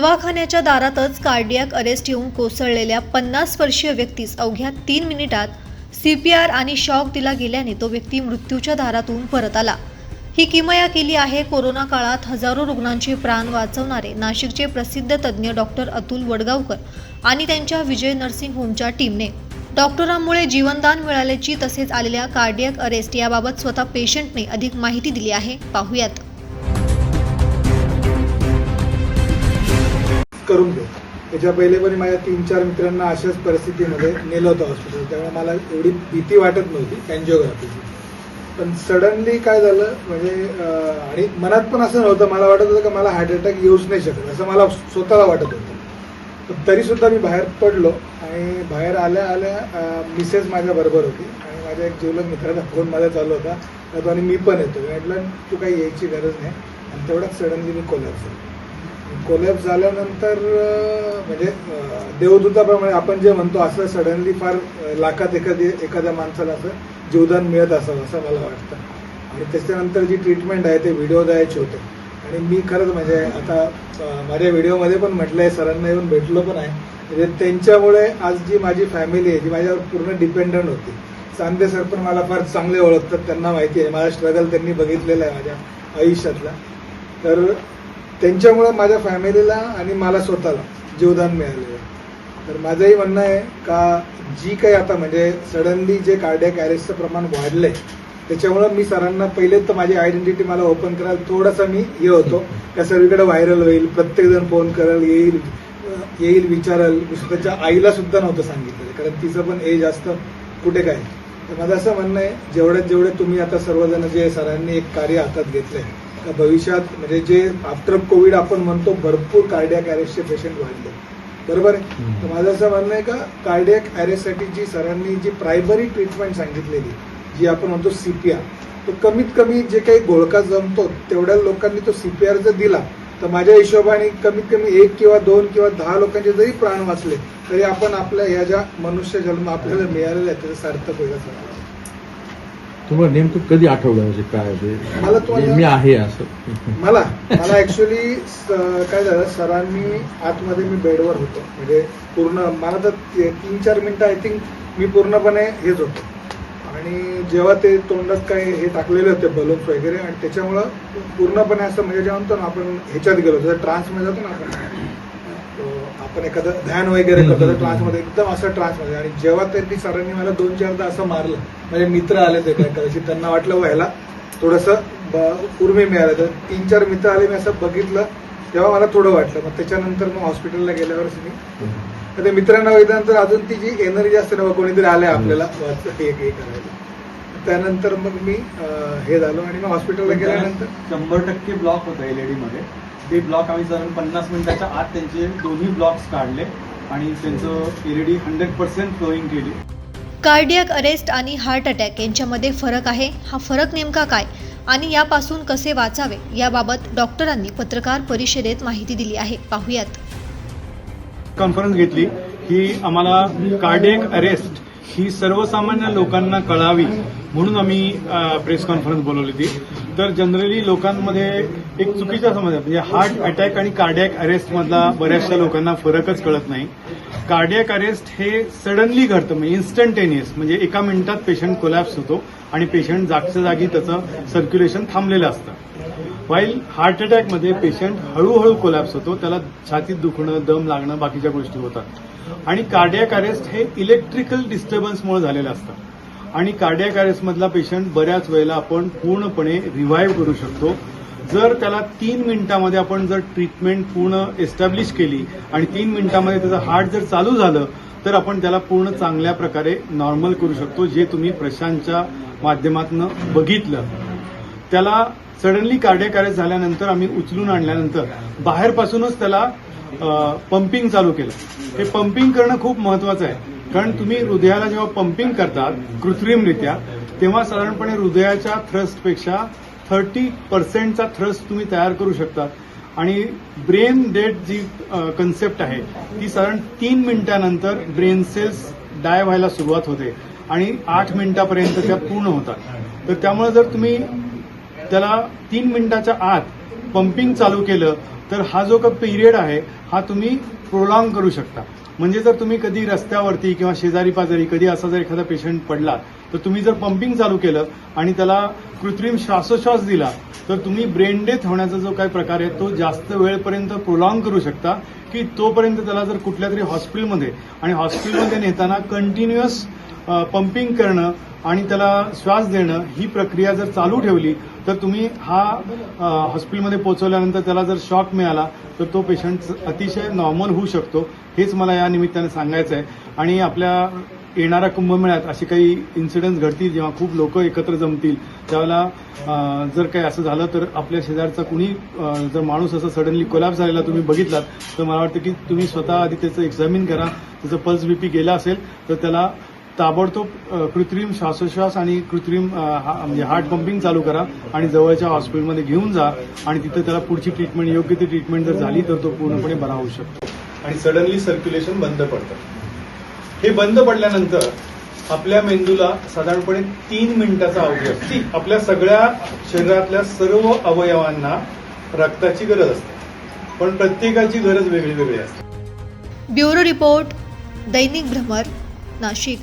दवाखान्याच्या दारातच cardiac arrest येऊन कोसळलेल्या पन्नास वर्षीय व्यक्तीस अवघ्या तीन मिनिटात सी पी आर आणि शॉक दिला गेल्याने तो व्यक्ती मृत्यूच्या दारातून परत आला. ही किमया केली आहे कोरोना काळात हजारो रुग्णांचे प्राण वाचवणारे नाशिकचे प्रसिद्ध तज्ज्ञ डॉक्टर अतुल वडगावकर आणि त्यांच्या विजय नर्सिंग होमच्या टीमने. डॉक्टरांमुळे जीवनदान मिळाल्याची तसेच आलेल्या कार्डियक अरेस्ट याबाबत स्वतः पेशंटने अधिक माहिती दिली आहे. पाहूयात. करून दे त्याच्या पहिले पण माझ्या तीन चार मित्रांना अशाच परिस्थितीमध्ये नेलं होतं हॉस्पिटल त्यामुळे मला एवढी भीती वाटत नव्हती अँजिओग्राफीची पण सडनली काय झालं म्हणजे आणि मनात पण असं नव्हतं. मला वाटत होतं की मला हार्ट अटॅक येऊच नाही शकत असं मला स्वतःला वाटत होतं. पण तरीसुद्धा मी बाहेर पडलो आणि बाहेर आल्या आल्या मिसेस माझ्या बरोबर होती. आणि माझ्या एक जिवलग मित्राचा फोन माझा चालू होता. त्यातून आणि मी पण येतो. म्हटलं तू काही यायची गरज नाही. आणि तेवढ्यात सडनली मी कोल्हापूर झालो. कोलॅप्स झाल्यानंतर म्हणजे देवदूताप्रमाणे आपण जे म्हणतो असं सडनली फार लाखात एखादी एखाद्या माणसाला असं जीवदान मिळत असावं असं मला वाटतं. आणि त्याच्यानंतर जी ट्रीटमेंट आहे ते व्हिडिओ द्यायचे होते. आणि मी खरंच म्हणजे आता माझ्या व्हिडिओमध्ये पण म्हटलं आहे सरांना येऊन भेटलो पण आहे. म्हणजे त्यांच्यामुळे आज जी माझी फॅमिली आहे जी माझ्यावर पूर्ण डिपेंडंट होती. चांदे सर पण मला फार चांगले ओळखतात त्यांना माहिती आहे. माझा स्ट्रगल त्यांनी बघितलेला आहे माझ्या आयुष्यातला. तर त्यांच्यामुळं माझ्या फॅमिलीला आणि मला स्वतःला जीवदान मिळालेलं आहे. तर माझंही म्हणणं आहे का जी काही आता म्हणजे सडनली जे कार्डियक अरेस्टचं प्रमाण वाढलंय त्याच्यामुळं मी सरांना पहिले तर माझी आयडेंटिटी मला ओपन करायला थोडासा मी हे होतो. का सर्वीकडे व्हायरल होईल प्रत्येकजण फोन करेल येईल येईल विचारल. मी आईला सुद्धा नव्हतं सांगितलं कारण तिचं पण एज असतं कुठे काय. तर माझं असं म्हणणं आहे जेवढ्यात जेवढे तुम्ही आता सर्वजण जे सरांनी एक कार्य हातात घेतलंय आहे भविष्यात म्हणजे जे आफ्टर कोविड आपण म्हणतो भरपूर कार्डियक अरेस्टचे पेशंट वाढले. बरोबर आहे? तर माझं असं म्हणणं आहे का कार्डियक अरेस्टसाठी जी सरांनी जी प्रायमरी ट्रीटमेंट सांगितलेली जी आपण म्हणतो सीपीआर तो कमीत कमी जे काही घोळका जमतो तेवढ्या लोकांनी तो सीपीआर जर दिला तर माझ्या हिशोबाने कमीत कमी एक किंवा दोन किंवा दहा लोकांचे जरी प्राण वाचले तरी आपण आपल्या ह्या ज्या मनुष्य जन्म आपल्याला मिळालेला आहे त्याचं सार्थक होईल. तुम्हाला नेमकं कधी आठवलं म्हणजे काय मला तुम्हाला- मी आहे असं. मला मला ऍक्च्युली काय झालं सरांनी आतमध्ये मी बेडवर होतो. म्हणजे पूर्ण मला तर ते- तीन चार मिनिटं आय थिंक मी पूर्णपणे हेच होतो. आणि जेव्हा ते तोंडात काय हे टाकलेले होते बलून्स वगैरे आणि त्याच्यामुळं पूर्णपणे असं म्हणजे जेव्हा म्हणतो ना आपण ह्याच्यात गेलो होतो ट्रान्समध्ये जातो ना आपण आपण एखादं ध्यान वगैरे करतो ट्रान्समध्ये एकदम असं ट्रान्समध्ये आणि जेव्हा त्यांनी सरांनी मला दोन चारदा असं मारलं माझे मित्र आले ते काय कदाचित त्यांना वाटलं "वा, ह्याला थोडंसं उर्मी मिळालं. तर तीन चार मित्र आले मी असं बघितलं तेव्हा मला थोडं वाटलं. मग त्याच्यानंतर मग हॉस्पिटलला गेल्यावरच मी तर ते मित्रांना बघितल्यानंतर अजून ती जी एनर्जी असते ना कोणीतरी आलंय आपल्याला हे हे करायला. त्यानंतर मग मी हे झालो आणि मग हॉस्पिटलला गेल्यानंतर शंभर टक्के ब्लॉक होतं एलईडी मध्ये. ते ब्लॉक आम्ही जर पन्नास मिनिटाच्या आत त्यांचे दोन्ही ब्लॉक्स काढले आणि त्यांचं एलईडी हंड्रेड पर्सेंट फ्लोईंग केली. कार्डियक अरेस्ट आणि हार्ट अटॅक यांच्यामध्ये फरक आहे. हा फरक नेमका काय? आणि यापासून कसे वाचावे? याबाबत डॉक्टरांनी पत्रकार परिषदेत माहिती दिली आहे. पाहुयात. कॉन्फरन्स घेतली. ही आम्हाला कार्डियक अरेस्ट ही सर्वसामान्य लोकांना कळावी म्हणून आम्ही प्रेस कॉन्फरन्स बोलवली होती. तर जनरली लोकांमध्ये एक चुकीचा समज आहे म्हणजे हार्ट अटॅक आणि कार्डियक अरेस्टमधला बऱ्याचशा लोकांना फरकच कळत नाही. कार्डियक अरेस्ट हे सडनली घडतं म्हणजे इन्स्टंटेनियस म्हणजे एका मिनिटात पेशंट कोलॅप्स होतो आणि पेशंट जागच्या जागी त्याचं सर्क्युलेशन थांबलेलं असतं. वाईल हार्ट अटॅकमध्ये पेशंट हळूहळू कोलॅप्स होतो त्याला छातीत दुखणं दम लागणं बाकीच्या गोष्टी होतात. आणि कार्डियाक अरेस्ट हे इलेक्ट्रिकल डिस्टर्बन्समुळे झालेलं असतं. आणि कार्डियाक अरेस्टमधला पेशंट बऱ्याच वेळेला आपण पूर्णपणे रिव्हाइव्ह करू शकतो. जर त्याला तीन मिनिटामध्ये आपण जर ट्रीटमेंट पूर्ण एस्टॅब्लिश केली आणि तीन मिनिटामध्ये त्याचं हार्ट जर चालू झालं तर आपण त्याला पूर्ण चांगल्या प्रकारे नॉर्मल करू शकतो जे तुम्ही प्रशांतच्या माध्यमातून बघितलं. त्याला सडनली कार्डियक अरेस्ट झाल्यानंतर आम्ही उचलून आणल्यानंतर बाहेरपासूनच त्याला पंपिंग चालू केलं. हे पंपिंग करणं खूप महत्वाचं आहे. कारण तुम्ही हृदयाला जेव्हा पंपिंग करतात कृत्रिमरित्या तेव्हा साधारणपणे हृदयाच्या थ्रस्टपेक्षा थर्टी पर्सेंटचा थ्रस्ट तुम्ही तयार करू शकता आणि ब्रेन डेट जी कन्सेप्ट आहे ती साधारण तीन मिनिटानंतर ब्रेन सेल्स डाय व्हायला सुरुवात होते आणि आठ मिनिटापर्यंत त्या पूर्ण होतात. तर त्यामुळे जर तुम्ही त्याला तीन मिनिटाच्या आत पंपिंग चालू केलं तर हा जो का पिरियड आहे हा तुम्ही प्रोलॉंग करू शकता. म्हणजे जर तुम्ही कधी रस्त्यावरती किंवा शेजारी पाजारी कधी असा जर एखादा पेशंट पडला तर तुम्ही जर पंपिंग चालू केलं आणि त्याला कृत्रिम श्वासोश्वास दिला तर तुम्ही ब्रेन डेथ होण्याचा जो काही प्रकार आहे तो जास्त वेळपर्यंत प्रोलॉंग करू शकता. की तोपर्यंत त्याला जर कुठल्या तरी हॉस्पिटलमध्ये आणि हॉस्पिटलमध्ये नेताना कंटिन्युअस पंपिंग करणं आणि त्याला श्वास देणं ही प्रक्रिया जर चालू ठेवली तर तुम्ही हा हॉस्पिटलमध्ये पोहोचवल्यानंतर त्याला जर शॉक मिळाला तर तो पेशंट अतिशय नॉर्मल होऊ शकतो. हेच मला या निमित्ताने सांगायचं आहे आणि आपल्या येणाऱ्या कुंभमेळ्यात असे काही इन्सिडेंट्स घडतील जेव्हा खूप लोक एकत्र जमतील त्यावेळेला जर काही असं झालं तर आपल्या शेजारचा कुणी जर माणूस असं सडनली कोलॅप्स झालेला तुम्ही बघितलात तर मला वाटतं की तुम्ही स्वतः आधी त्याचं एक्झामिन करा त्याचं पल्स बीपी गेला असेल तर त्याला ताबडतोब कृत्रिम श्वासोश्वास आणि कृत्रिम हा- म्हणजे हार्ट पंपिंग चालू करा आणि जवळच्या हॉस्पिटलमध्ये घेऊन जा आणि तिथं त्याला पुढची ट्रीटमेंट योग्य ती ट्रीटमेंट जर झाली तर तो पूर्णपणे बरा होऊ शकतो. आणि सडनली सर्क्युलेशन बंद पडतं. हे बंद पडल्यानंतर आपल्या मेंदूला साधारणपणे तीन मिनिटाचा अवधी असते आपल्या सगळ्या शरीरातल्या सर्व अवयवांना रक्ताची गरज असते. पण प्रत्येकाची गरज वेगळी वेगळी असते. ब्युरो रिपोर्ट दैनिक भ्रमर नाशिक.